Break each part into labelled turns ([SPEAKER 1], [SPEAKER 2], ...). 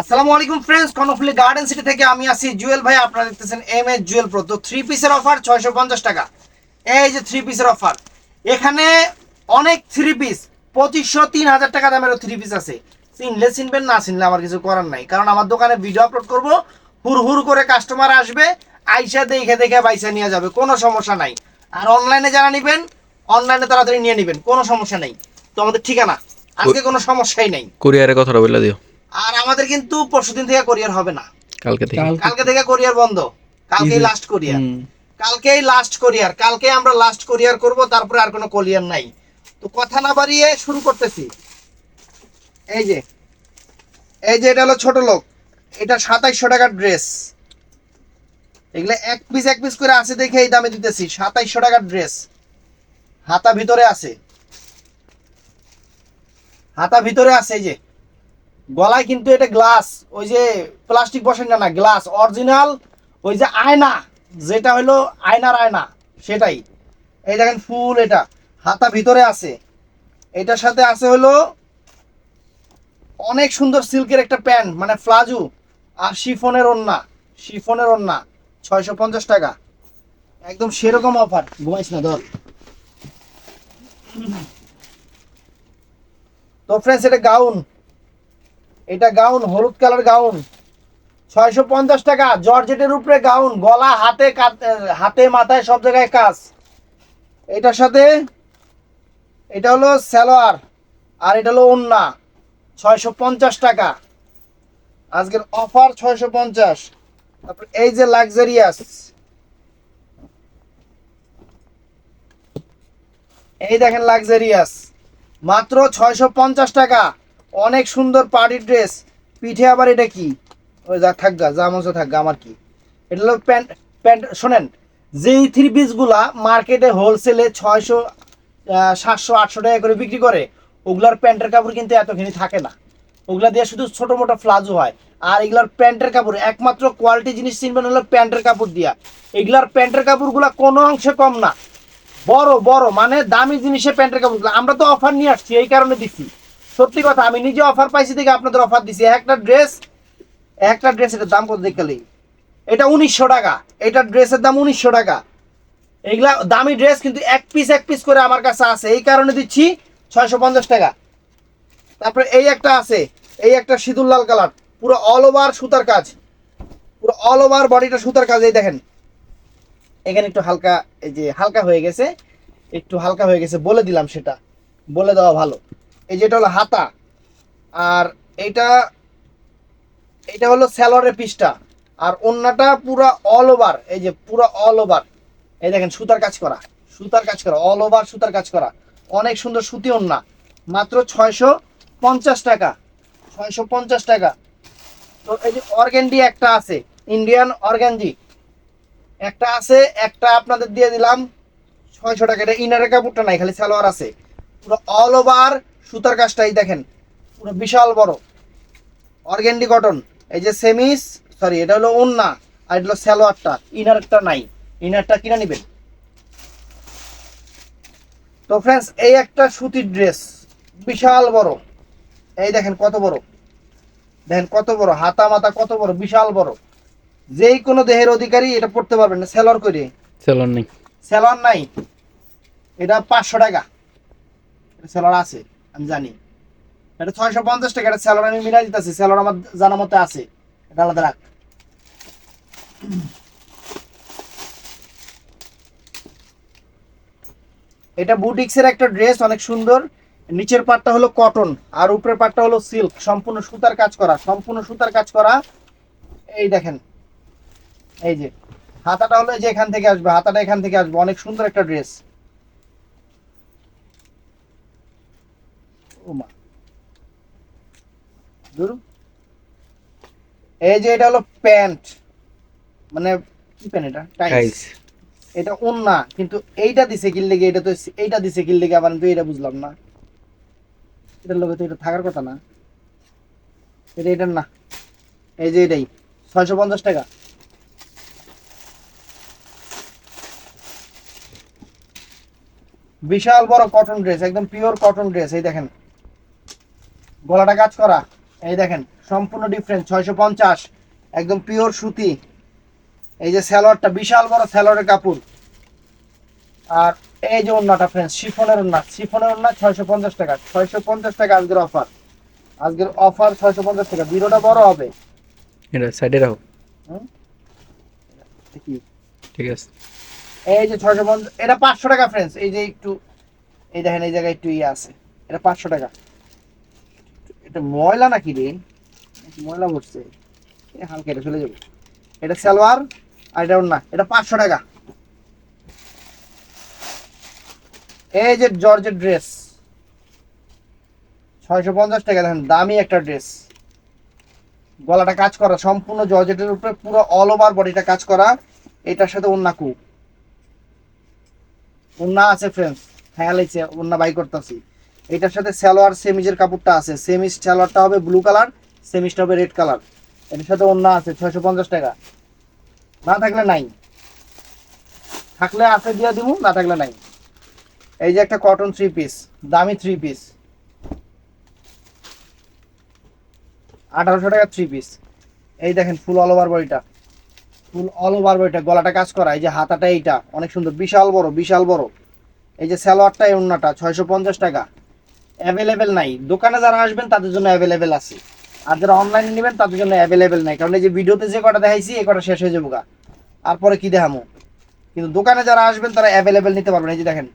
[SPEAKER 1] আসসালামু আলাইকুম friends Karnaphuli garden city থেকে আমি আছি জুয়েল ভাই। আপনারা দেখতেছেন এম এস জুয়েল প্রো তো থ্রি পিসের অফার ছয়শো পঞ্চাশ টাকা। এই যে থ্রি পিসের অফার এখানে অনেক থ্রি পিস পঁচিশশো তিন হাজার টাকা দামেরও থ্রি পিস আছে। চিনলে চিনবেন না চিনলে আমার কিছু করার নাই। কারণ আমার দোকানে ভিডিও আপলোড করব হুর হুর করে কাস্টমার আসবে আইসা দেখে দেখে বাইসা নিয়ে যাবে কোনো সমস্যা নাই। আর অনলাইনে যারা নেবেন অনলাইনে তাড়াতাড়ি নিয়ে নেবেন কোনো সমস্যা নেই। তো আমাদের ঠিকানা আজকে কোনো সমস্যাই নাই।
[SPEAKER 2] কুরিয়ারের কথাটা বলে দিও।
[SPEAKER 1] আর আমাদের কিন্তু পরশুদিন থেকে কোরিয়ার হবে না।
[SPEAKER 2] কালকে থেকে।
[SPEAKER 1] কালকে থেকে কোরিয়ার বন্ধ। কালকেই লাস্ট কোরিয়ার কালকেই লাস্ট কোরিয়ার কালকে আমরা লাস্ট কোরিয়ার করব তারপরে আর কোনো কোরিয়ার নাই। তো কথা না বাড়িয়ে শুরু করতেছি। এই যে এই যে এটা হলো ছোট লোক। এটা সাতাইশশো টাকার ড্রেস এগুলো এক পিস এক পিস করে আছে দেখে এই দামে দিতেছি। সাতাইশশো টাকার ড্রেস হাতা ভিতরে আছে। হাতা ভিতরে আছে এই যে। গলায় কিন্তু এটা গ্লাস ওই যে প্লাস্টিক বসেন না গ্লাস অরিজিনাল ওই যে আয়না, যেটা হলো আয়নার আয়না, সেটাই। এই দেখেন ফুল এটা, হাতা ভিতরে আছে। এটার সাথে আছে হলো অনেক সুন্দর সিল্কের একটা প্যান্ট মানে ফ্লাজু আর শিফনের ওন্না শিফনের ওন্না ছয়শো পঞ্চাশ টাকা। একদম সেরকম অফার ঘুমাইস না, ধর। তো ফ্রেন্ডস এটা গাউন এটা গাউন, হলুদ কালার গাউন। ছয়শো পঞ্চাশ টাকা, জর্জেটের উপরে গাউন, গলা, হাতে হাতে, মাথায় সব জায়গায় কাজ। এটার সাথে, এটা হলো সালোয়ার, আর এটা হলো ওন্না, ছয়শো পঞ্চাশ টাকা। আজকের অফার ছয়শো পঞ্চাশ। তারপর এই যে লাক্সারিয়াস। এই দেখেন লাক্সারিয়াস। মাত্র ছয়শো পঞ্চাশ টাকা। অনেক সুন্দর পার্টি ড্রেস পিঠে আবার এটা কি? ওই যা থাকগা যা মজা থাকগা আমার কি? এটা হলো প্যান্ট প্যান্ট, শোনেন, যেই থ্রি পিসগুলা মার্কেটে হোলসেলে ছয়শো সাতশো, আটশো টাকা করে বিক্রি করে, ওগুলার প্যান্টের কাপড় কিন্তু এতখানি থাকে না। ওগুলা দিয়ে শুধু ছোটো মোটো ফ্লাজো হয়। আর এগুলার প্যান্টের কাপড়, একমাত্র কোয়ালিটি জিনিস চিনবেন হলো প্যান্টের কাপড় দিয়া। এগুলার প্যান্টের কাপড়গুলো কোনো অংশে কম না। বড় বড় মানে দামি জিনিসে প্যান্টের কাপড়গুলো। আমরা তো অফার নিয়ে আসছি, এই কারণে দিচ্ছি সত্যি কথা, আমি নিজে অফার পাইছি দেখে আপনাদের অফার দিছি। একটা ড্রেস একটা ড্রেস এটার দাম কত দেখলেই এটা উনিশশো টাকা। এটা ড্রেসের দাম উনিশশো টাকা। এগুলা দামি ড্রেস কিন্তু এক পিস এক পিস করে আমার কাছে আছে। এই কারণে দিচ্ছি ছয়শো পঞ্চাশ টাকা। তারপরে এই একটা আছে। এই একটা সিঁদুর লাল কালার। পুরো অল ওভার সুতার কাজ। পুরো অল ওভার বডিটা সুতার কাজ। এই দেখেন। এখানে একটু হালকা, এই যে হালকা হয়ে গেছে। একটু হালকা হয়ে গেছে। বলে দিলাম সেটা। বলে দেওয়া ভালো। এই যেটা হলো হাতা। আর এইটা এটা হলো স্যালোয়ারের পিসটা। আর অন্যটা পুরো অল ওভার এই যে পুরো অল ওভার এই দেখেন, সুতার কাজ করা, সুতার কাজ করা অল ওভার সুতার কাজ করা। অনেক সুন্দর সুতি ওন্না, মাত্র ছয়শো পঞ্চাশ টাকা, ছয়শো পঞ্চাশ টাকা। তো এই যে অর্গ্যান্ডি একটা আছে ইন্ডিয়ান অর্গ্যানজি একটা আছে, একটা আপনাদের দিয়ে দিলাম, ছয়শো টাকা। এটা ইনারের কাপড়টা নাই, খালি সালোয়ার আছে। পুরো অল ওভার সুতার কাজটাই দেখেন পুরো বিশাল বড়। অর্গ্যান্ডি কটন এই যে সেমিস সরি এটা হলো ওন্না আর এটা হলো সালোয়ারটা ইনারটা নাই ইনারটা কিনে নেবেন। তো ফ্রেন্ডস এই একটা সুতির ড্রেস বিশাল বড়। এই দেখেন কত বড়। দেখেন কত বড় হাতা মাথা কত বড় বিশাল বড়। যেই কোনো দেহের অধিকারী এটা পড়তে পারবেন না সেলর করে।
[SPEAKER 2] সেলন নেই।
[SPEAKER 1] সেলর নাই এটা পাঁচশো টাকা। সেলর আছে। আমি জানি। এটা ছয়শো পঞ্চাশ টাকা, এটা স্যালোর আমি মিলাই দিতেছি সেলর আমার জানা মতে আছে। এটা আলাদা রাখ। এটা বুটিক্সের একটা ড্রেস, অনেক সুন্দর। নিচের পাটটা হলো কটন, আর উপরের পাটটা হলো সিল্ক। সম্পূর্ণ সুতার কাজ করা, সম্পূর্ণ সুতার কাজ করা। এই দেখেন, এই যে, হাতাটা হলো যে এখান থেকে আসবে, হাতাটা এখান থেকে আসবে। অনেক সুন্দর একটা ড্রেস। দূর এই যে এটা হলো প্যান্ট। মানে কি প্যান্ট এটা? টাইস এটা ওন্না কিন্তু এইটা দিছে কিল লেগে এটা তো এইটা দিছে কিল লেগে আবার তো এটা বুঝলাম না। এটার লোকে তো এটা থাকার কথা না। এটা এটার না। এই যে এটাই ছয়শো পঞ্চাশ টাকা। বিশাল বড় কটন ড্রেস একদম পিওর কটন ড্রেস এই দেখেন। গলাটা কাজ করা। এই দেখেন সম্পূর্ণ ডিফারেন্স ছয়শো পঞ্চাশ একদম পিওর সুতি। এই যে স্যালোয়ারটা বিশাল বড় স্যালোয়ারের কাপড়। আর এই যে ওন্নাটা ফ্রেন্ডস শিফনের ওন্না শিফনের ওন্না ছয়শো পঞ্চাশ টাকা ছয়শো পঞ্চাশ টাকা আজকের অফার আজকের অফার ছয়শো পঞ্চাশ টাকা। ভিডিওটা বড় হবে।
[SPEAKER 2] এটা সাইডে রাখো। ঠিক আছে।
[SPEAKER 1] এই যে ছয়শো পঞ্চাশ এটা পাঁচশো টাকা ফ্রেন্ডস এই যে একটু এই দেখেন এই জায়গায় একটু ইয়ে আছে। এটা পাঁচশো টাকা। এটা ময়লা নাকি রে? ময়লা এ হালকা, এটা চলে যাবে। এটা সালোয়ার আর এটা না এটা পাঁচশো টাকা। এই যে জর্জের ড্রেস। ছয়শো পঞ্চাশ টাকা, দেখেন, দামি একটা ড্রেস। গলাটা কাজ করা, সম্পূর্ণ জর্জেটের উপরে পুরো অল ওভার বডিটা কাজ করা। এটার সাথে অন্য কু ওন্না আছে ফ্রেন্ডস খেয়াল হয়েছে ওন্না বাই করতেছি। এটার সাথে সালোয়ার সেমিজের কাপড়টা আছে। সেমিজ সালোয়ারটা হবে ব্লু কালার সেমিজটা হবে রেড কালার এটার সাথে ওন্না আছে, ছয়শো পঞ্চাশ টাকা। না থাকলে নাই। থাকলে আছে দিয়ে দিব, না থাকলে নাই। এই যে একটা কটন থ্রি পিস দামি থ্রি পিস আঠারোশো টাকা থ্রি পিস এই দেখেন, ফুল অল ওভার বডিটা ফুল অল ওভার বডিটা গলাটা কাজ করা, এই যে হাতাটা এইটা, অনেক সুন্দর, বিশাল বড় বিশাল বড়। এই যে সালোয়ারটা, এই ওন্নাটা ছয়শো পঞ্চাশ টাকা। অ্যাভেলেবেল নাই। দোকানে যারা আসবেন, তাদের জন্য অ্যাভেলেবেল আছে। আর যারা অনলাইনে নেবেন, তাদের জন্য অ্যাভেলেবেল নাই। কারণ এই যে ভিডিওতে যে কটা দেখাইছি, এই কটা শেষ হয়ে যাব গা। আর পরে কি দেখামো? কিন্তু দোকানে যারা আসবেন, তারা অ্যাভেলেবেল নিতে পারবেন। এই যে দেখেন,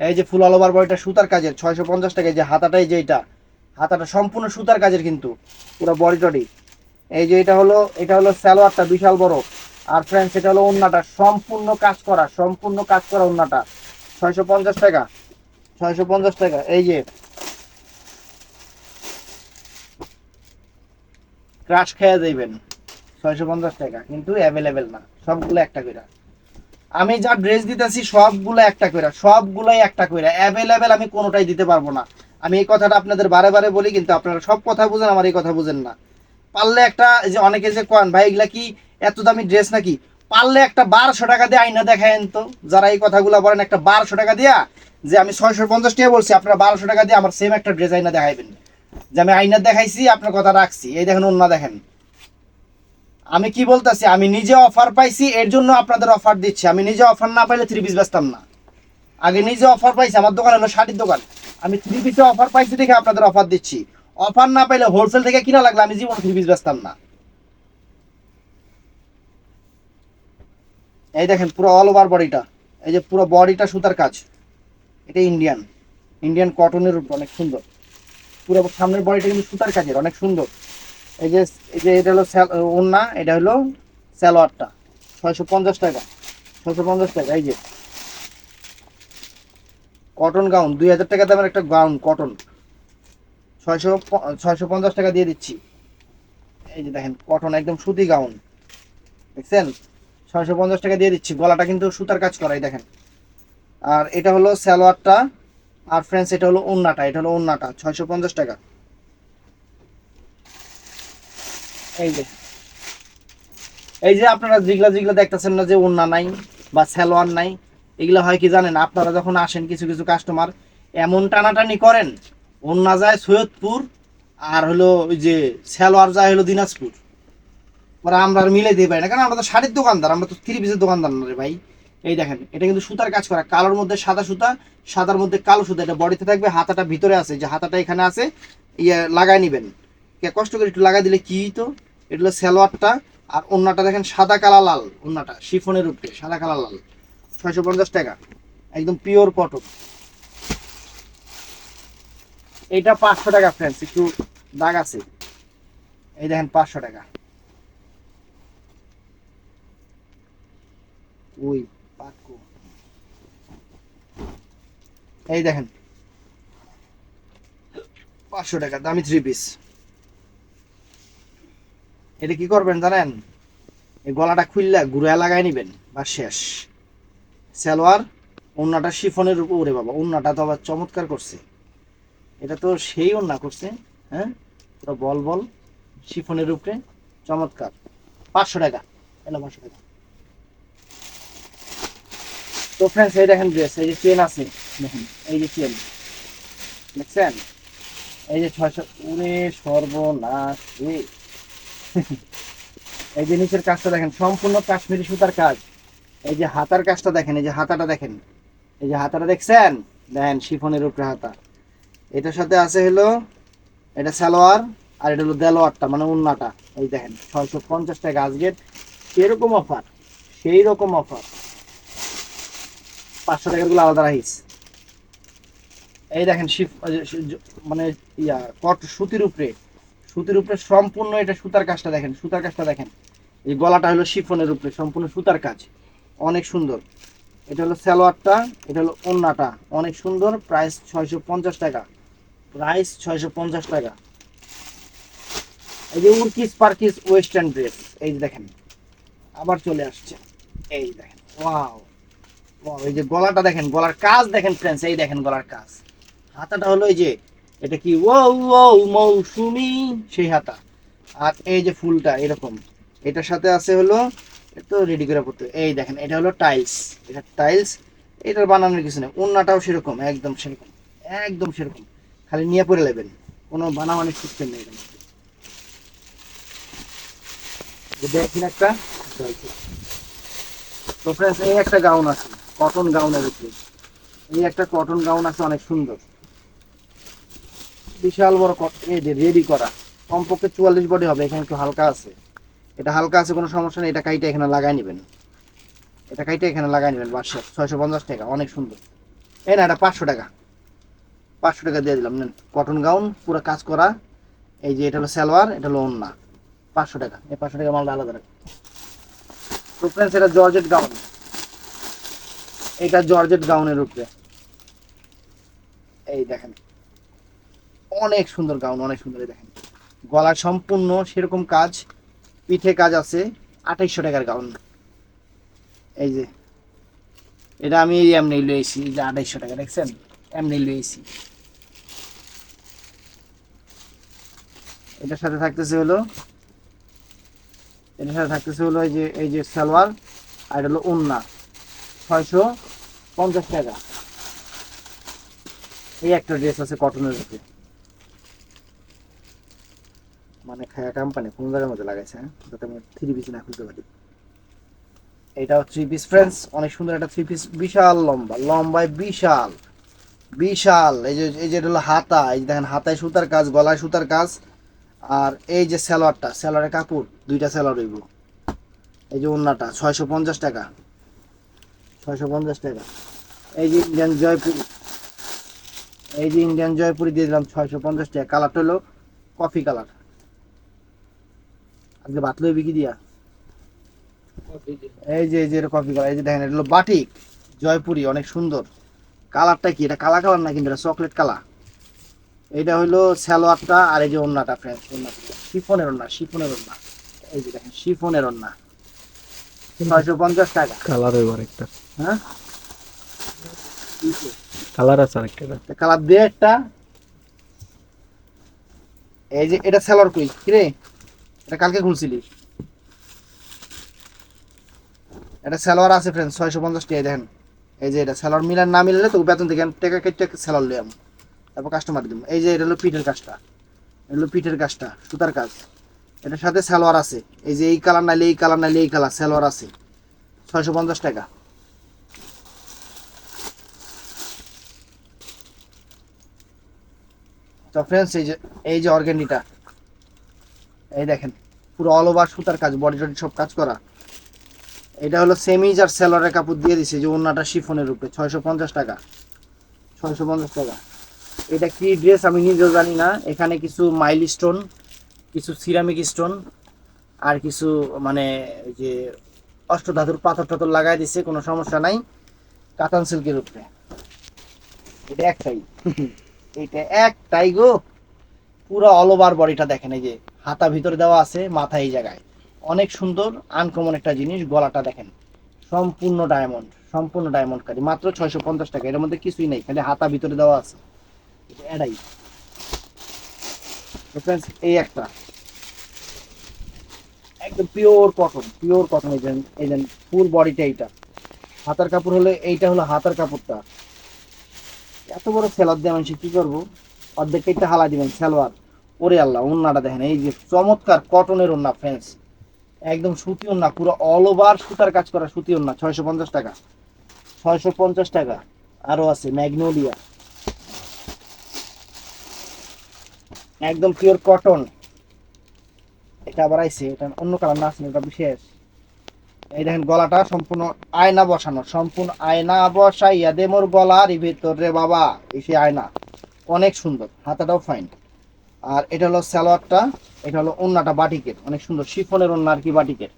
[SPEAKER 1] এই যে ফুল অল ওভার বডিটা সুতার কাজের, ছয়শো পঞ্চাশ টাকা যে হাতাটাই যে এটা হাতাটা সম্পূর্ণ সুতার কাজের কিন্তু, পুরো বডি টডি। এই যে এটা হলো এটা হলো স্যালোয়ারটা বিশাল বড়। আর ফ্রেন্ডস এটা হলো ওন্নাটা। সম্পূর্ণ কাজ করা, সম্পূর্ণ কাজ করা ওন্নাটা। ছয়শো পঞ্চাশ টাকা, ছয়শো পঞ্চাশ টাকা। এই যে ক্রাশ খেয়ে যাইবেন। ছয়শো পঞ্চাশ টাকা, কিন্তু অ্যাভেলেবেল না, সবগুলো একটা করে আমি যা ড্রেস দিতেছি সবগুলো একটা করে সবগুলাই একটা করে অ্যাভেলেবেল আমি কোনোটাই দিতে পারব না। আমি এই কথাটা আপনাদের বারে বারে বলি, কিন্তু আপনারা সব কথা বুঝেন, আমার এই কথা বুঝেন না। পারলে একটা যে অনেকে যে কন, ভাই, এগুলা কি এত দামি ড্রেস নাকি? পারলে একটা বারোশো টাকা দিয়ে আইনা দেখায়েন তো। যারা এই কথাগুলো বলেন, একটা বারোশো টাকা দিয়া, যে আমি ছয়শো পঞ্চাশ টাকা বলছি, আপনারা বারোশো টাকা দিয়ে আমার সেম একটা ড্রেস আইনা দেখাইবেন। যে আমি আইনা দেখাইছি, আপনার কথা রাখছি। এই দেখেন অন্য দেখেন। আমি কি বলতেছি, আমি নিজে অফার পাইছি, এর জন্য আপনাদের অফার দিচ্ছি। আমি নিজে অফার না পাইলে থ্রি পিস বেচতাম না। আগে নিজে অফার পাইছি, আমার দোকান হলো শাড়ির দোকান। আমি থ্রি পিসে অফার পাইছি দেখে আপনাদের অফার দিচ্ছি। অফার না পাইলে হোলসেল থেকে কিনা লাগলে আমি জীবন থ্রি পিস বেচতাম না। এই দেখেন, পুরো অল ওভার বডিটা এই যে পুরো বডিটা সুতার কাজ। এটা ইন্ডিয়ান ইন্ডিয়ান কটনের উপর, অনেক সুন্দর। পুরো সামনের বডিটা কিন্তু সুতার কাজের, অনেক সুন্দর। এই যে এই যে এটা হলো ওড়না, এটা হলো স্যালোয়ারটা ছয়শো পঞ্চাশ টাকা, ছয়শো পঞ্চাশ টাকা, এই যে। কটন গাউন দুই হাজার টাকা দামের একটা গাউন কটন ছয়শো ছয়শো পঞ্চাশ টাকা দিয়ে দিচ্ছি। এই যে দেখেন কটন একদম সুতি গাউন দেখছেন? ছয়শো পঞ্চাশ টাকা দিয়ে দিচ্ছি, গলাটা কিন্তু সুতার কাজ করাই দেখেন। আর এটা হলো সালোয়ারটা আর ফ্রেন্ডস এটা হলো ওন্নাটা, এটা হলো ওন্নাটা, ছয়শো পঞ্চাশ টাকা। এই যে। এই যে আপনারা যেগুলা যেগুলা দেখতেছেন না যে ওন্না নাই বা সালোয়ার নাই, এগুলো হয় কি জানেন, আপনারা যখন আসেন কিছু কিছু কাস্টমার এমন টানাটানি করেন, ওন্না যায় সৈয়দপুর আর হলো ওই যে সালোয়ার যায় হলো দিনাজপুর। পরে আমরা আর মিলে দিই পারি না, কারণ আমরা তো শাড়ির দোকানদার, আমরা তো থ্রি পিসের দোকানদার না রে ভাই। এই দেখেন, এটা কিন্তু সুতার কাজ করা। কালোর মধ্যে সাদা সুতা, সাদার মধ্যে কালো সুতা। এটা বডিতে থাকবে, হাতাটা ভিতরে আছে, যে হাতাটা এখানে আছে ইয়ে লাগাই নিবেন। কষ্ট করে একটু লাগাই দিলে কি তো এটা হলো সালোয়ারটা, আর ওন্নাটা দেখেন সাদা, কালা, লাল। ওন্নাটা, শিফনের উপরে, সাদা, কালা, লাল। ছয়শো পঞ্চাশ টাকা। একদম পিওর কটন। এটা পাঁচশো টাকা ফ্রেন্ডস একটু দাগ আছে। এই দেখেন, পাঁচশো টাকা। ওই পাটকো এই দেখেন। পাঁচশো টাকা, দামি থ্রি পিস এটা কি করবেন জানেন? এই গলাটা খুললে ঘুরে লাগাই নিবেন বা শেষ। সালোয়ার, ওন্নাটা শিফনের উপরে বাবা, ওন্নাটা তো আবার চমৎকার করছে। এটা তো সেই ওন্না করছে হ্যাঁ? পুরো বল বল, শিফনের উপরে, চমৎকার। পাঁচশো টাকা এলো পাঁচশো টাকা। তো ফ্রেন্ডস এই দেখেন ড্রেস এই যে চেন আছে। দেখেন, এই যে চেন দেখছেন? এই যে ছয়শো উরে সর্বনাশ এই যে নিচের কাজটা দেখেন, সম্পূর্ণ কাশ্মীরি সুতার কাজ। এই যে হাতার কাজটা দেখেন, এই যে হাতাটা দেখেন। এই যে হাতাটা দেখছেন? দেখেন, শিফনের উপরে হাতা। এটার সাথে আছে হলো, এটা সালোয়ার, আর এটা হলো দেলোয়ারটা মানে উন্নাটা। এই দেখেন, ছয়শো পঞ্চাশ টাকা আজকের সেরকম অফার সেই রকম অফার পাঁচশো টাকারগুলো আলাদা রাখিস এই দেখেন শিফ মানে ইয়া, কট সুতির উপরে সুতির উপরে সম্পূর্ণ এটা সুতার কাজটা দেখেন, সুতার কাজটা দেখেন। এই গলাটা হলো শিফনের উপরে, সম্পূর্ণ সুতার কাজ। অনেক সুন্দর। এটা হলো সালোয়ারটা, এটা হলো ওন্নাটা। অনেক সুন্দর, প্রাইস ছয়শো পঞ্চাশ টাকা। প্রাইস ছয়শো পঞ্চাশ টাকা। এই যে উর্কিস পার্কিস ওয়েস্টার্ন ড্রেস, এই যে দেখেন। আবার চলে আসছে। এই দেখেন, ওয়াও। ওয়াও, এই যে গলাটা দেখেন, গলার কাজ দেখেন ফ্রেন্ডস এই দেখেন গলার কাজ। হাতাটা হলো এই যে, এটা কি? ও ও মৌসুমি, সেই হাতা। আর এই যে ফুলটা, এরকম। এটার সাথে আছে হলো তো রেডি করে পড়তে। এই দেখেন, এটা হলো টাইলস এটা টাইলস এটার বানানোর কিছু নেই। অন্যটাও সেরকম, একদম সেরকম একদম সেরকম। খালি নিয়ে পরে নেবেন। কোনো বানাবানির সিস্টেম নেই দেখেন একটা, তো ফ্রেন্ডস এই একটা গাউন আছে কটন গাউনের উপরে। এই একটা কটন গাউন আছে, অনেক সুন্দর। বিশাল বড় রেডি করা। কমপক্ষে চুয়াল্লিশ বডি হবে, এখানে একটু হালকা আছে। এটা হালকা আছে, কোনো সমস্যা নেই, এটা কাইটা এখানে লাগাই নেবেন। এটা কাইটা এখানে লাগাই নেবেন বাদশাহ ছয়শো পঞ্চাশ টাকা, অনেক সুন্দর। এই না, এটা পাঁচশো টাকা। পাঁচশো টাকা দিয়ে দিলাম, নেন। কটন গাউন, পুরো কাজ করা। এই যে এটা হলো সালোয়ার, এটা হলো ওন্না পাঁচশো টাকা। এই পাঁচশো টাকা মালটা আলাদা রাখা তো ফ্রেন্ডস এটা জর্জেট গাউন। এটা জর্জেট গাউনের উপরে। এই দেখেন। অনেক সুন্দর গাউন, অনেক সুন্দর দেখেন। গলা সম্পূর্ণ সেরকম কাজ, পিঠে কাজ আছে, আঠাইশশো টাকার গাউন। এই যে, এটা আমি এমনি লইছি যে আঠাইশশো টাকা, দেখছেন? এমনি লইছি। এটার সাথে থাকতেছে হলো, এটার সাথে থাকতেছে হলো এই যে এই যে সালোয়ার, আর এটা হলো উন্না ছয়শো পঞ্চাশ টাকা। এই একটা ড্রেস আছে কটনের উপরে মানে খায়া কোম্পানি কোন জায়গার মধ্যে লাগাইছে হ্যাঁ? যাতে আমি থ্রি পিস না খুলতে পারি। এটা থ্রি পিস ফ্রেন্ডস অনেক সুন্দর একটা থ্রি পিস বিশাল লম্বা, লম্বায় বিশাল বিশাল। এই যে এই যে হলো হাতা, এই দেখেন, হাতায় সুতার কাজ, গলায় সুতার কাজ। আর এই যে স্যালোয়ারটা স্যালোয়ারের কাপড়, দুইটা স্যালোয়ার হইব। এই যে ওন্নাটা, ছয়শো পঞ্চাশ টাকা। ছয়শো পঞ্চাশ টাকা। এই যে ইন্ডিয়ান জয়পুরি, এই যে ইন্ডিয়ান জয়পুরি দিয়ে দিলাম ছয়শো পঞ্চাশ টাকা। কালারটা হলো কফি কালার আজকে ভাত লইবি কি দিয়া? এই যে এই যে কফি কালার এই যে দেখেন এটা হলো বাটিক জয়পুরি অনেক সুন্দর। কালারটা কি? এটা কালা কালার না কিন্তু এটা চকলেট কালার? এটা হলো সালোয়ারটা আর এই যে ওন্নাটা ফ্রেন্ডস ওন্নাটা শিফনের ওন্না শিফনের ওন্না এই যে দেখেন শিফনের ওন্না ছয়শো পঞ্চাশ টাকা।
[SPEAKER 2] কালার হইব একটা।
[SPEAKER 1] হ্যাঁ?
[SPEAKER 2] কালার আছে আরেকটা
[SPEAKER 1] কালার দিয়ে একটা। এই যে এটা সেলর কই কিরে এটা কালকে খুলছিলি। এটা সেলোয়ার আছে ফ্রেন্ড ছয়শো পঞ্চাশ টাকা দেখেন। এই যে এটা সেলোয়ার মিলার না মিলালে তো বেতন থেকে টাকা কেটে সেলোয়ার লিয়াম তারপর কাস্টমার দিব এই যে এটা হলো পিঠের কাজটা। এটা হলো পিঠের কাজটা, সুতার কাজ। এটার সাথে সালোয়ার আছে। এই যে এই কালার নাইলে এই কালার নাইলে এই কালার সালোয়ার আছে। ছয়শো পঞ্চাশ টাকা। তো ফ্রেন্ডস এই যে এই যে অর্গ্যানিটা এই দেখেন, পুরো অল ওভার সুতার কাজ বডি টডি সব কাজ করা। এটা হলো সেমিজ আর সেলরের কাপড় দিয়ে দিছে, যে ওন্নাটা শিফনের উপরে, ছয়শো পঞ্চাশ টাকা। ছয়শো পঞ্চাশ টাকা। এটা কি ড্রেস আমি নিজেও জানি না, এখানে কিছু মাইল স্টোন কিছু সিরামিক স্টোন আর কিছু মানে যে অষ্টধাতুর পাথর টাথর লাগাই দিছে, কোনো সমস্যা নাই। কাতান সিল্কের উপরে। এটা একটাই। এটা একটাই গো। পুরো অল ওভার বডিটা দেখেন, এই যে হাতা ভিতরে দেওয়া আছে, মাথা এই জায়গায়। অনেক সুন্দর, আনকমন একটা জিনিস, গলাটা দেখেন। সম্পূর্ণ ডায়মন্ড সম্পূর্ণ ডায়মন্ড কারি। মাত্র ছয়শো পঞ্চাশ টাকা, এর মধ্যে কিছুই নেই, খালি হাতা ভিতরে দেওয়া আছে। এটাই। এই একটা। একদম পিওর কটন পিওর কটন এই যে ফুল বডিটা এইটা। হাতার কাপড় হলে এইটা হলো হাতার কাপড়টা। এত বড় সেলার দিয়ে মানুষ কি করব? অর্ধেক কেটে হালা দিবেন, সালোয়ার। ওরে আল্লাহ, ওন্নাটা দেখেন, এই যে চমৎকার কটনের ওন্না ফ্রেন্ডস একদম সুতি ওন্না, পুরো অল ওভার সুতার কাজ করা সুতি ওন্না, ছয়শো পঞ্চাশ টাকা। ছয়শো পঞ্চাশ টাকা। আরও আছে ম্যাগনোলিয়া একদম পিওর কটন এটা আবার আইছে, এটা অন্য কালার না আছে, এটা বিশেষ। এই দেখেন, গলাটা সম্পূর্ণ আয়না বসানো, সম্পূর্ণ আয়না বসাইয়া দে মোর গলার ভিতরে বাবা। এই আয়না, অনেক সুন্দর, হাতাটাও ফাইন আর এটা হলো সালোয়ারটা, এটা হলো ওন্নাটা বাটিকের, অনেক সুন্দর শিফনের ওন্না আর কি বাটিকের।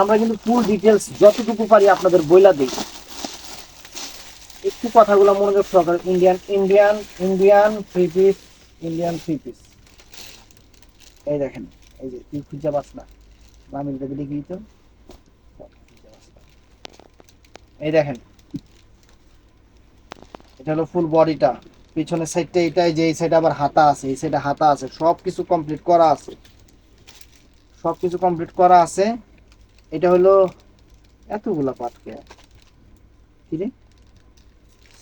[SPEAKER 1] আমরা কিন্তু ফুল ডিটেলস যতটুকু পারি আপনাদের বইলা দিই। একটু কথাগুলো মনোযোগ সহকারে Indian Indian Indian three piece Indian three piece এই দেখেন, এই যে তুই খুঁজে পাস না। আমি এটা লিখি তো। এই দেখেন। এটা হলো ফুল বডিটা পিছনের সাইডটা এটাই যে এই সাইডে আবার হাতা আছে, এই সাইডে হাতা আছে সব কিছু কমপ্লিট করা আছে। সব কিছু কমপ্লিট করা আছে। এটা হলো এতগুলা পাটকে কি? রে?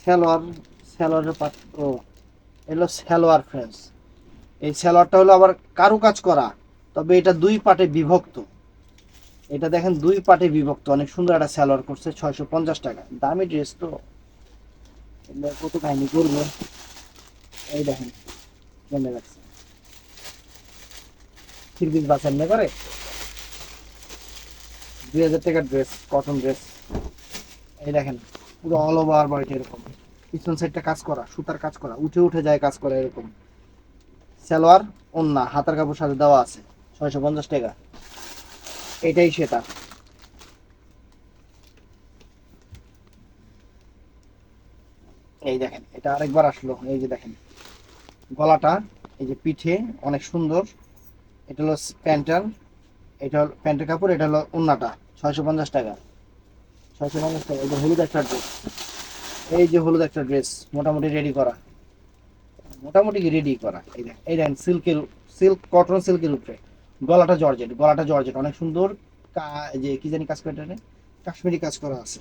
[SPEAKER 1] সালোয়ার সালোয়ারের পাট ও এলো সালোয়ার ফ্রেন্ডস এই সালোয়ারটা হলো আবার কারু কাজ করা, তবে এটা দুই পাটে বিভক্ত। এটা দেখেন দুই পাটে বিভক্ত, অনেক সুন্দর একটা সালোয়ার করছে, ছয়শো পঞ্চাশ টাকা। দামি ড্রেস তো। কত কাহিনী করব? এই দেখেন কেমনে রাখছে থ্রি বাচ্চা এমনি করে? দুই হাজার টাকার ড্রেস কটন ড্রেস এই দেখেন, পুরো অল ওভার বডিটা এরকম। পিছন সাইডটা কাজ করা, সুতার কাজ করা, উঠে উঠে যায় কাজ করা এরকম। সালোয়ার, ওন্না, হাতার কাপড় সাথে দেওয়া আছে, ছয়শো পঞ্চাশ টাকা। এটাই সেটা। এই দেখেন, এটা আরেকবার আসলো, এই যে দেখেন। গলাটা, এই যে পিঠে, অনেক সুন্দর। এটা হলো প্যান্টার, এটা হলো প্যান্টের কাপড়, এটা হলো উন্নাটা ছয়শো পঞ্চাশ টাকা। ছয়শো পঞ্চাশ টাকা যে হলুদ একটা ড্রেস। এই যে হলুদ একটা ড্রেস, মোটামুটি রেডি করা। মোটামুটি রেডি করা? এই দেখেন এই দেখেন সিল্কের সিল্ক কটন সিল্কের উপরে। গলাটা জর্জেট গলাটা জর্জেট, অনেক সুন্দর। যে কি জানি কাজ করে কাশ্মীরি কাজ করা আছে।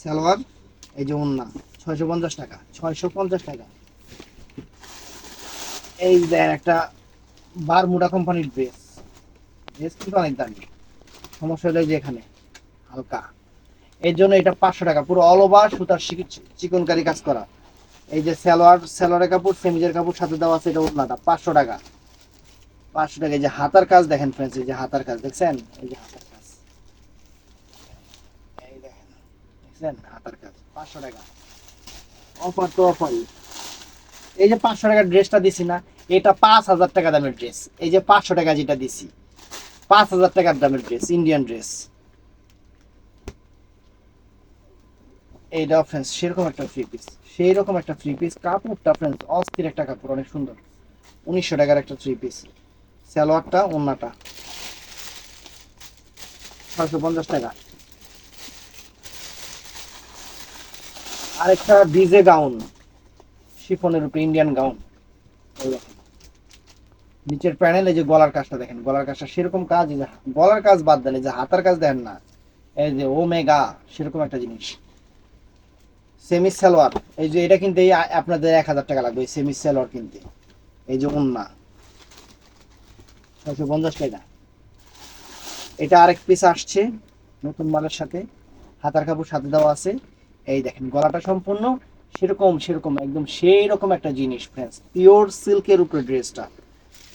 [SPEAKER 1] সালোয়ার, এই যে উন্না ছয়শো পঞ্চাশ টাকা, ছয়শো পঞ্চাশ টাকা। এই দেন একটা বারমুডা কোম্পানির ড্রেস ড্রেস কিন্তু অনেক দামি। সমস্যা হলো এখানে, হালকা। এর জন্য এটা পাঁচশো টাকা। পুরো অল ওভার সুতার চিক- চিকনকারি কাজ করা। এই যে সালোয়ার, সালোয়ারের কাপড়, সেমিজের কাপড় সাথে দেওয়া আছে, এটা ওড়নাটা। পাঁচশো টাকা। পাঁচশো টাকা। এই যে হাতার কাজ দেখেন ফ্রেন্ডস এই যে হাতার কাজ, দেখছেন? এই যে হাতার কাজ। এই দেখেন, দেখছেন? হাতার কাজ। পাঁচশো টাকা। অফার তো অফারই। এই যে পাঁচশো টাকার ড্রেসটা দিছি না এটা পাঁচ হাজার টাকা দামের ড্রেস এই যে পাঁচশো টাকা যেটা দিছি, পাঁচ হাজার টাকার দামের ড্রেস ইন্ডিয়ান ড্রেস এইটা ফ্রেন্ডস সেরকম একটা থ্রি পিস সেই রকম একটা থ্রি পিস কাপড়টা ফ্রেন্ডস অস্থির একটা কাপড়, অনেক সুন্দর। উনিশশো টাকার একটা থ্রি পিস সালোয়ারটা, ওন্নাটা। ছয়শো পঞ্চাশ টাকা। আরেকটা ডিজে গাউন শিফনের উপরে ইন্ডিয়ান গাউন এই দেখেন নিচের প্যানেল যে গলার কাজটা দেখেন, গলার কাজটা সেরকম কাজ গলার কাজ বাদ দেন যে হাতার কাজ দেন না, এই যে ও মেগা সেরকম একটা জিনিস। সেমি সালোয়ার এই যে এটা কিনতে আপনাদের এক হাজার টাকা লাগবে সেমি সালোয়ার কিনতে। এই যে উন্না ছয়শো পঞ্চাশ টাকা। এটা আরেক পিস আসছে, নতুন মালের সাথে, হাতার কাপড় সাথে দেওয়া আছে। এই দেখেন, গলাটা সম্পূর্ণ সেরকম সেরকম, একদম সেই রকম একটা জিনিস ফ্রেন্ডস পিওর সিল্কের উপরে ড্রেসটা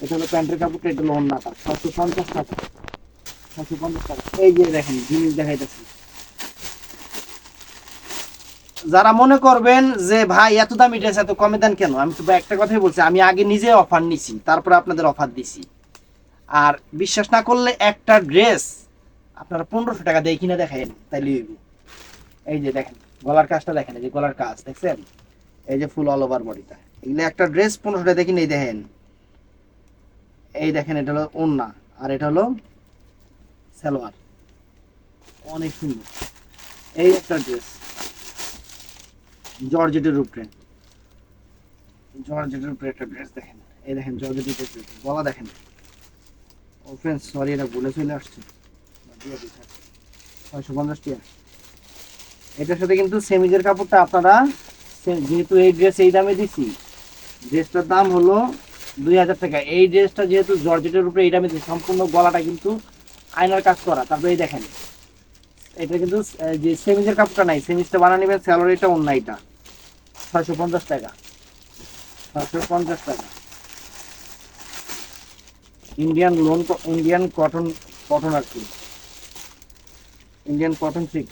[SPEAKER 1] এটা হলো প্যান্টের কাপড়টা এটা হলো অন্যটা ছশো পঞ্চাশ টাকা। ছশো পঞ্চাশ টাকা। এই যে দেখেন, জিনিস দেখাইতেছি। যারা মনে করবেন যে, ভাই, এত দামি ড্রেস, এত কমে দেন কেন? আমি তো একটা কথাই বলছি, আমি আগে নিজে অফার নিছি, তারপরে আপনাদের অফার দিছি। আর বিশ্বাস না করলে একটা ড্রেস আপনারা পনেরোশো টাকা দিয়ে কিনে দেখেন তাইলে হইব। এই যে দেখেন, গলার কাজটা দেখেন, এই যে গলার কাজ, দেখছেন? এই যে ফুল অল ওভার বডিটা এগুলো একটা ড্রেস পনেরোশো টাকা দিয়ে কিনে দেখেন এই দেখেন, এটা হলো ওন্না আর এটা হলো সালোয়ার। অনেক সুন্দর। এই একটা ড্রেস জর্জেটের উপরে। জর্জেটের উপরে একটা ড্রেস দেখেন। এই দেখেন, জর্জেটের ড্রেস গলা দেখেন। ও ফ্রেন্ডস সরি এটা ভুলে চলে আসছে। ছয়শো পঞ্চাশ টাকা এটার সাথে কিন্তু সেমিজের কাপড়টা আপনারা যেহেতু এই ড্রেস এই দামে দিছি ড্রেসটার দাম হলো দুই হাজার টাকা। এই ড্রেসটা যেহেতু জর্জেটের উপরে দামে দিছি সম্পূর্ণ গলাটা কিন্তু আয়নার কাজ করা। তারপরে এই দেখেন, এটা কিন্তু যে সেমিজের কাপড়টা নাই, সেমিজটা বানা নেবেন স্যালারিটা অন্য এটা। ছয়শো পঞ্চাশ টাকা। ছয়শো পঞ্চাশ টাকা। Indian lawn Indian cotton cotton আর কি। ইন্ডিয়ান কটন থ্রি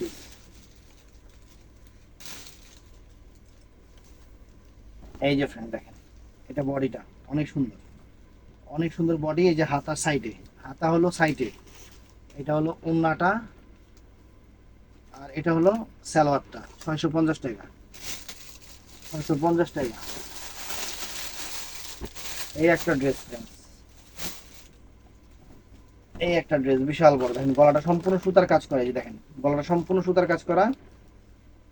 [SPEAKER 1] এই যে ফ্রেন্ড দেখেন, এটা বডিটা। অনেক সুন্দর। অনেক সুন্দর বডি এই যে হাতার সাইডে হাতা হলো সাইডে এটা হলো ওন্নাটা আর এটা হলো সালোয়ারটা। ছয়শো পঞ্চাশ টাকা। ছয়শো পঞ্চাশ টাকা। এই একটা ড্রেস এই একটা ড্রেস বিশাল বড়। দেখেন, গলাটা সম্পূর্ণ সুতার কাজ করা, এই দেখেন। গলাটা সম্পূর্ণ সুতার কাজ করা।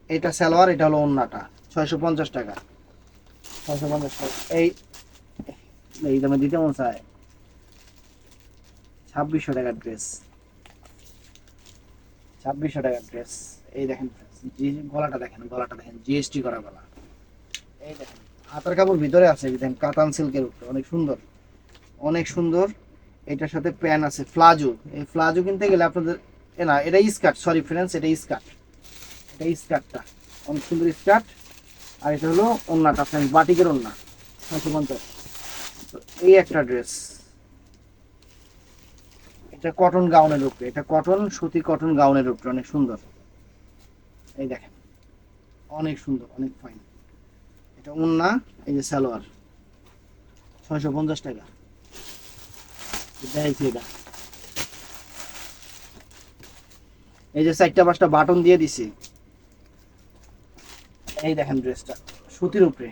[SPEAKER 1] এটা সালোয়ার, এটা হলো ওন্নাটা। ছয়শো পঞ্চাশ টাকা। ছয়শো পঞ্চাশ টাকা। এই এই দামে দিতে মন চায়। ছাব্বিশশো টাকার ড্রেস ছাব্বিশশো টাকার ড্রেস এই দেখেন গলাটা দেখেন গলাটা দেখেন জিএসটি করা গলা। এই দেখেন, হাতার কাপড় ভিতরে আছে দেখেন কাতান সিল্কের উপরে, অনেক সুন্দর। অনেক সুন্দর। এটার সাথে প্যান আছে ফ্লাজো এই ফ্লাজো কিনতে গেলে আপনাদের, এ না, এটা স্কার্ট সরি ফ্রেন্ডস এটা স্কার্ট এটা স্কার্টটা অনেক সুন্দর স্কার্ট আর এটা হলো ওন্নাটা ফ্রেন্ড বাটিকের ওন্না, ছয়শো পঞ্চাশ। এই একটা ড্রেস এটা কটন গাউনের উপরে। এটা কটন সুতি কটন গাউনের উপরে। অনেক সুন্দর। এই দেখেন। অনেক সুন্দর, অনেক ফাইন এটা ওন্না, এই যে সালোয়ার। ছয়শো পঞ্চাশ টাকা। দেখাইছি এটা। এই যে চারটা পাঁচটা বাটন দিয়ে দিছি। এই দেখেন ড্রেসটা সুতির উপরে।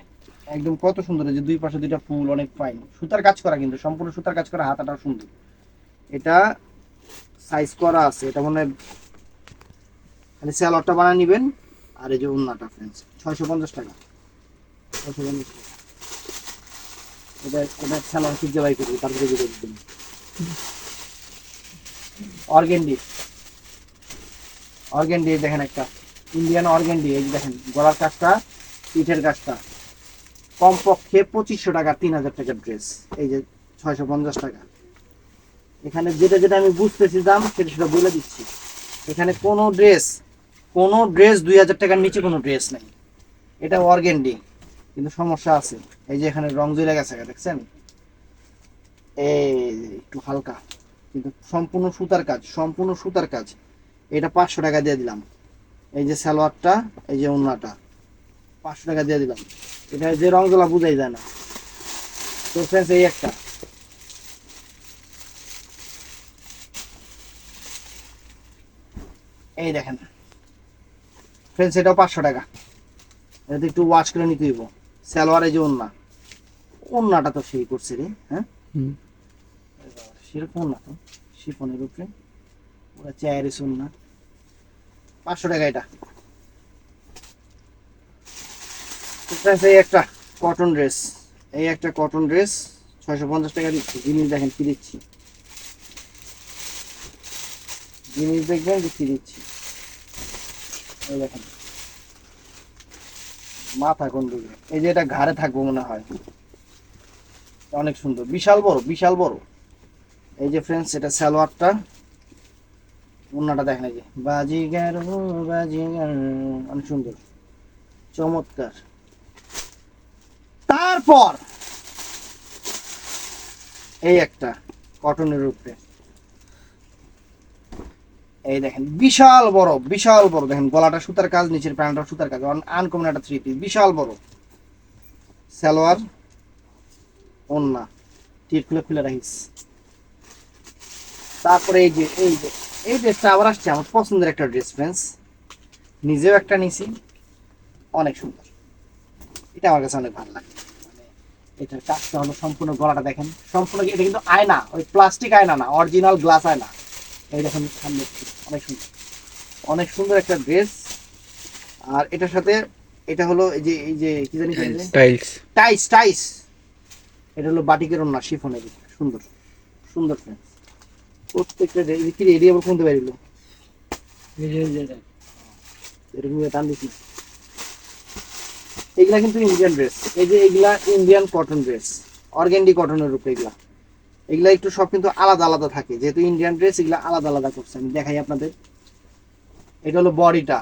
[SPEAKER 1] একদম কত সুন্দর যে দুই পাশে দুইটা ফুল, অনেক ফাইন সুতার কাজ করা কিন্তু, সম্পূর্ণ সুতার কাজ করা, হাতাটাও সুন্দর। এটা সাইজ করা আছে, এটা মনে খালি স্যালোয়ারটা বানিয়ে নেবেন, আর এই যে উন্নাটা ফ্রেন্ডস ছয়শো পঞ্চাশ টাকা। ছয়শো পঞ্চাশ টাকা। এটা এটা স্যালোয়ার ঠিক জবাই করব তারপরে দিয়ে দেবেন অর্গেন্ডি। অর্গেন্ডি, দেখেন একটা। ইন্ডিয়ান অর্গেন্ডি, এই দেখেন, গলার কাজটা, পিঠের কাজটা। কমপক্ষে পঁচিশশো টাকা, তিন হাজার টাকার ড্রেস এই যে ছয়শো পঞ্চাশ টাকা। এখানে যেটা যেটা আমি বুঝতেছি দাম, সেটা সেটা বলে দিচ্ছি। এখানে কোনো ড্রেস কোনো ড্রেস দুই হাজার টাকার নিচে কোনো ড্রেস নেই। এটা অর্গেন্ডি কিন্তু সমস্যা আছে। এই যে এখানে রং জ্বলে গেছে, দেখছেন? এই একটু হালকা। কিন্তু সম্পূর্ণ সুতার কাজ, সম্পূর্ণ সুতার কাজ। এটা পাঁচশো টাকা দিয়ে দিলাম। এই যে সালোয়ারটা, এই যে ওন্নাটা। পাঁচশো টাকা দিয়ে দিলাম। এটা যে রংগুলা বুঝাই যায় না। তো ফ্রেন্ডস এই একটা। এই দেখেন। ফ্রেন্ডস এটাও পাঁচশো টাকা। এটা একটু ওয়াশ করে নিতে হইব। সালোয়ার এই যে ওন্না। ওন্নাটা তো সেই করছে রে হ্যাঁ?
[SPEAKER 2] হুম।
[SPEAKER 1] সেরকম না তো শিফনের উপরে। ওরা চেয়ারে শুন না পাঁচশো টাকা এটা তো friends, এই একটা কটন ড্রেস এই একটা কটন ড্রেস ছয়শো পঞ্চাশ টাকা দিচ্ছি জিনিস দেখেন কি দিচ্ছি জিনিস দেখবেন যে কি দিচ্ছি এই দেখেন। মাথা কোন এই যে এটা ঘাড়ে থাকব মনে হয়। অনেক সুন্দর। বিশাল বড় বিশাল বড়। এই যে ফ্রেন্ডস এটা সালোয়ারটা। ওন্নাটা দেখেন এই যে। বাজিগার বাজিগার। অনেক সুন্দর। চমৎকার। তারপর এই একটা কটনের উপরে এই দেখেন, বিশাল বড় বিশাল বড়। দেখেন, গলাটা সুতার কাজ, নিচের প্যান্টটা সুতার কাজ। আনকমন একটা থ্রি পিস বিশাল বড়। সালোয়ার, ওন্না টিপ খুলে খুলে রাখিস। তারপরে এই যে এই যে, এই ড্রেসটা আবার আসছে, আমার পছন্দের একটা ড্রেস ফ্রেন্ডস নিজেও একটা নিছি। অনেক সুন্দর। এটা আমার কাছে অনেক ভালো লাগে। এটার কাজটা হলো সম্পূর্ণ গলাটা দেখেন। সম্পূর্ণ এটা কিন্তু আয়না ওই প্লাস্টিক আয়না না অরিজিনাল গ্লাস আয়না। এই দেখেন সামনে অনেক সুন্দর। অনেক সুন্দর একটা ড্রেস আর এটার সাথে এটা হলো এই যে এই যে কি জানি
[SPEAKER 2] টাইলস
[SPEAKER 1] টাইস টাইস এটা হলো বাটিকের না শিফনের সুন্দর। সুন্দর ফ্রেন্ডস প্রত্যেকটা এই কি এরিয়া আবার কোনতে পারিল এরকম টান দিছি এগুলা কিন্তু ইন্ডিয়ান ড্রেস এই যে এগুলা ইন্ডিয়ান কটন ড্রেস অর্গেন্ডি কটনের উপরে এগুলা। এগুলা একটু সব কিন্তু আলাদা আলাদা থাকে। যেহেতু ইন্ডিয়ান ড্রেস এগুলা আলাদা আলাদা করছে। আমি দেখাই আপনাদের। এটা হলো বডিটা।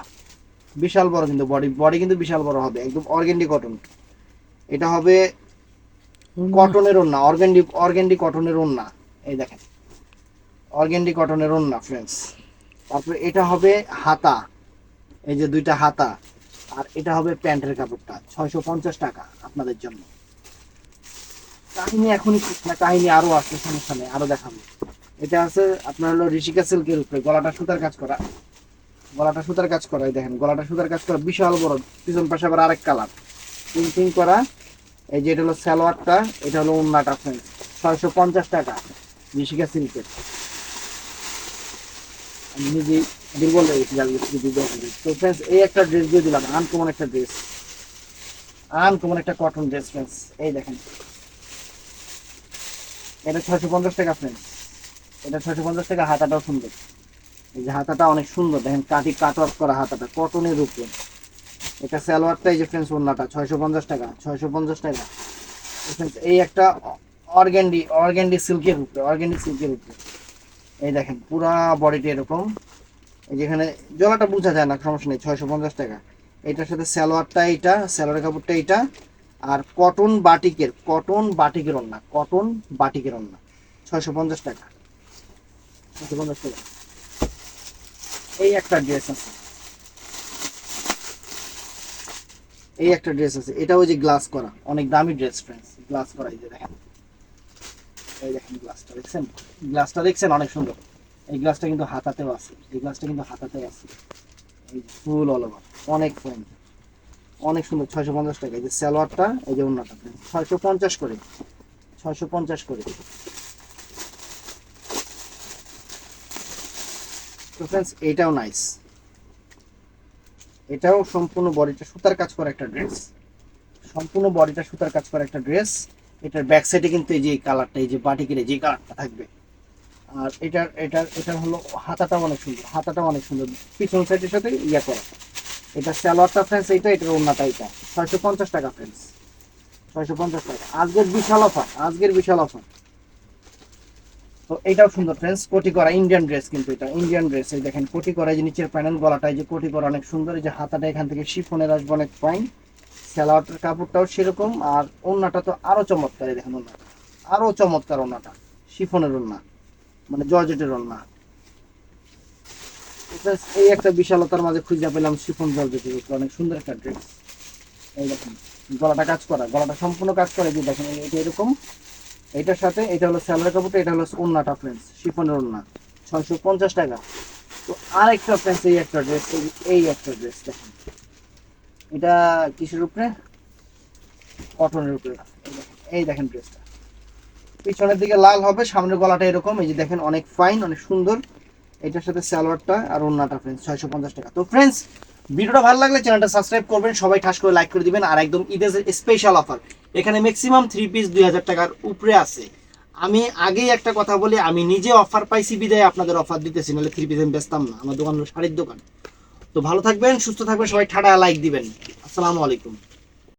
[SPEAKER 1] বিশাল বড় কিন্তু বডি বডি কিন্তু বিশাল বড় হবে। একদম অর্গেন্ডি কটন এটা হবে কটনের ওন্না অর্গেন্ডি অর্গেন্ডি কটনের ওন্না এই দেখেন। অর্গেন্ডি কটনের ওন্না ফ্রেন্ডস তারপরে এটা হবে হাতা। এই যে দুইটা হাতা। আর এটা হবে প্যান্টের কাপড়টা, ছয়শো পঞ্চাশ টাকা আপনাদের জন্য। কাহিনী এখনই শেষ কাহিনী আরও আছে সমস্যা আরও দেখাবো। এটা আছে আপনার হলো ঋষিকা সিল্কের উপরে, গলাটা সুতার কাজ করা। গলাটা সুতার কাজ করা দেখেন, গলাটা সুতার কাজ করা, বিশাল বড়, পিছন পাশে আবার আরেক কালার। প্রিন্টিং করা, এই যে এটা হলো সালোয়ারটা, এটা হলো ফ্রেন্ড ছয়শো পঞ্চাশ টাকা ঋষিকা সিল্কের। আমি নিজে দুর্বল হয়ে গেছি যাদের কিছু দিতে হবে। তো ফ্রেন্ডস এই একটা ড্রেস দিয়ে দিলাম আনকমন একটা ড্রেস আনকমন একটা কটন ড্রেস ফ্রেন্ডস এই দেখেন। এটা ছয়শো পঞ্চাশ টাকা ফ্রেন্ডস এটা ছয়শো পঞ্চাশ টাকা, হাতাটাও সুন্দর। এই যে হাতাটা অনেক সুন্দর, দেখেন কাটি কাট ওয়ার্ক করা হাতাটা কটনের উপরে। এটা সালোয়ারটা এই যে ফ্রেন্ডস ওন্নাটা ছয়শো পঞ্চাশ টাকা, ছয়শো পঞ্চাশ টাকা। এই একটা অর্গ্যান্ডি অর্গ্যান্ডি সিল্কের উপরে অর্গ্যান্ডি সিল্কের উপরে। এই দেখেন, পুরা বডিটি এরকম। যেখানে জলাটা বোঝা যায় না, সমস্যা নেই, ছয়শো পঞ্চাশ টাকা। এটার সাথে সালোয়ারটা এইটা, সালোয়ারের কাপড়টা এইটা, আর কটন বাটিকের কটন বাটিকের ওন্না কটন বাটিকের ওন্না ছয়শো পঞ্চাশ টাকা। ছয়শো পঞ্চাশ টাকা। এই একটা ড্রেস আছে। এই একটা ড্রেস আছে। এটা ওই যে গ্লাস করা, অনেক দামি ড্রেস ফ্রেন্ডস গ্লাস করা এই যে দেখেন। এই দেখেন গ্লাসটা দেখছেন? গ্লাসটা দেখছেন? অনেক সুন্দর। এই গ্লাসটা কিন্তু হাতাতেও আছে। এই গ্লাসটা কিন্তু হাতাতেও আছে। এই ফুল অল ওভার অনেক ফ্রেন্ড অনেক সুন্দর। ছয়শো পঞ্চাশ টাকা। এই যে সালোয়ারটা, এই যে অন্যটা ছয়শো পঞ্চাশ করে। ছয়শো পঞ্চাশ করে। তো ফ্রেন্ডস এইটাও নাইস এটাও সম্পূর্ণ বডিটা সুতার কাজ করা একটা ড্রেস সম্পূর্ণ বডিটা সুতার কাজ করা একটা ড্রেস এটার ব্যাক সাইডে কিন্তু এই যে কালারটা এই যে বাটিকের যে কালারটা থাকবে। আর এটার এটার এটার হলো হাতাটা অনেক সুন্দর, হাতাটা অনেক সুন্দর। পিছন সাইডের সাথে ইয়া করা। এটা সালোয়ারটা ফ্রেন্ডস এইটা এটার ওন্নাটা এটা ছয়শো পঞ্চাশ টাকা ফ্রেন্ডস ছয়শো পঞ্চাশ টাকা। আজকের বিশাল অফার আজকের বিশাল অফার তো এটাও সুন্দর ফ্রেন্ডস কোটি করা ইন্ডিয়ান ড্রেস কিন্তু এটা ইন্ডিয়ান ড্রেস এই দেখেন কোটি করা যে নিচের প্যানেল গলাটা, এই যে কোটি করা অনেক সুন্দর। এই যে হাতাটা এখান থেকে শিফনের আসবে অনেক ফাইন সালোয়ারটার কাপড়টাও সেরকম, আর ওন্নাটা তো আরও চমৎকার দেখেন ওন্নাটা আরও চমৎকার ওন্নাটা শিফনের ওন্না মানে জর্জেটের ওন্না এই একটা বিশালতার মাঝে খুঁজে পেলাম শিফন জর্জেটের উপরে, অনেক সুন্দর একটা ড্রেস এই দেখেন, গলাটা কাজ করা, গলাটা সম্পূর্ণ কাজ করে যে দেখেন এটা এরকম। এটার সাথে, এটা হলো স্যালারি কাপড়টা, এটা হলো ওন্নাটা ফ্রেন্ডস শিফনের ওন্না ছয়শো পঞ্চাশ টাকা। তো আরেকটা ফ্রেন্ডস এই একটা ড্রেস এই একটা ড্রেস দেখেন। এটা কিসের উপরে? কটনের উপরে। এই দেখেন, ড্রেসটা পিছনের দিকে লাল হবে সামনের গলাটা এরকম। এই যে দেখেন অনেক ফাইন অনেক সুন্দর। এটার সাথে স্যালোয়ারটা আর ওন্নাটা ফ্রেন্ডস ছয়শো পঞ্চাশ টাকা। তো ফ্রেন্ডস ভিডিওটা ভালো লাগলে চ্যানেলটা সাবস্ক্রাইব করবেন সবাই ঠাস করে লাইক করে দিবেন আর একদম ঈদের স্পেশাল অফার এখানে ম্যাক্সিমাম থ্রি পিস দুই হাজার টাকার উপরে আছে। আমি আগেই একটা কথা বলি আমি নিজে অফার পাইছি বিদায় আপনাদের অফার দিতেছি নাহলে থ্রি পিস আমি বেচতাম না। আমার দোকান শাড়ির দোকান। তো ভালো থাকবেন সুস্থ থাকবেন সবাই ঠাডা লাইক দিবেন। আসসালামু আলাইকুম।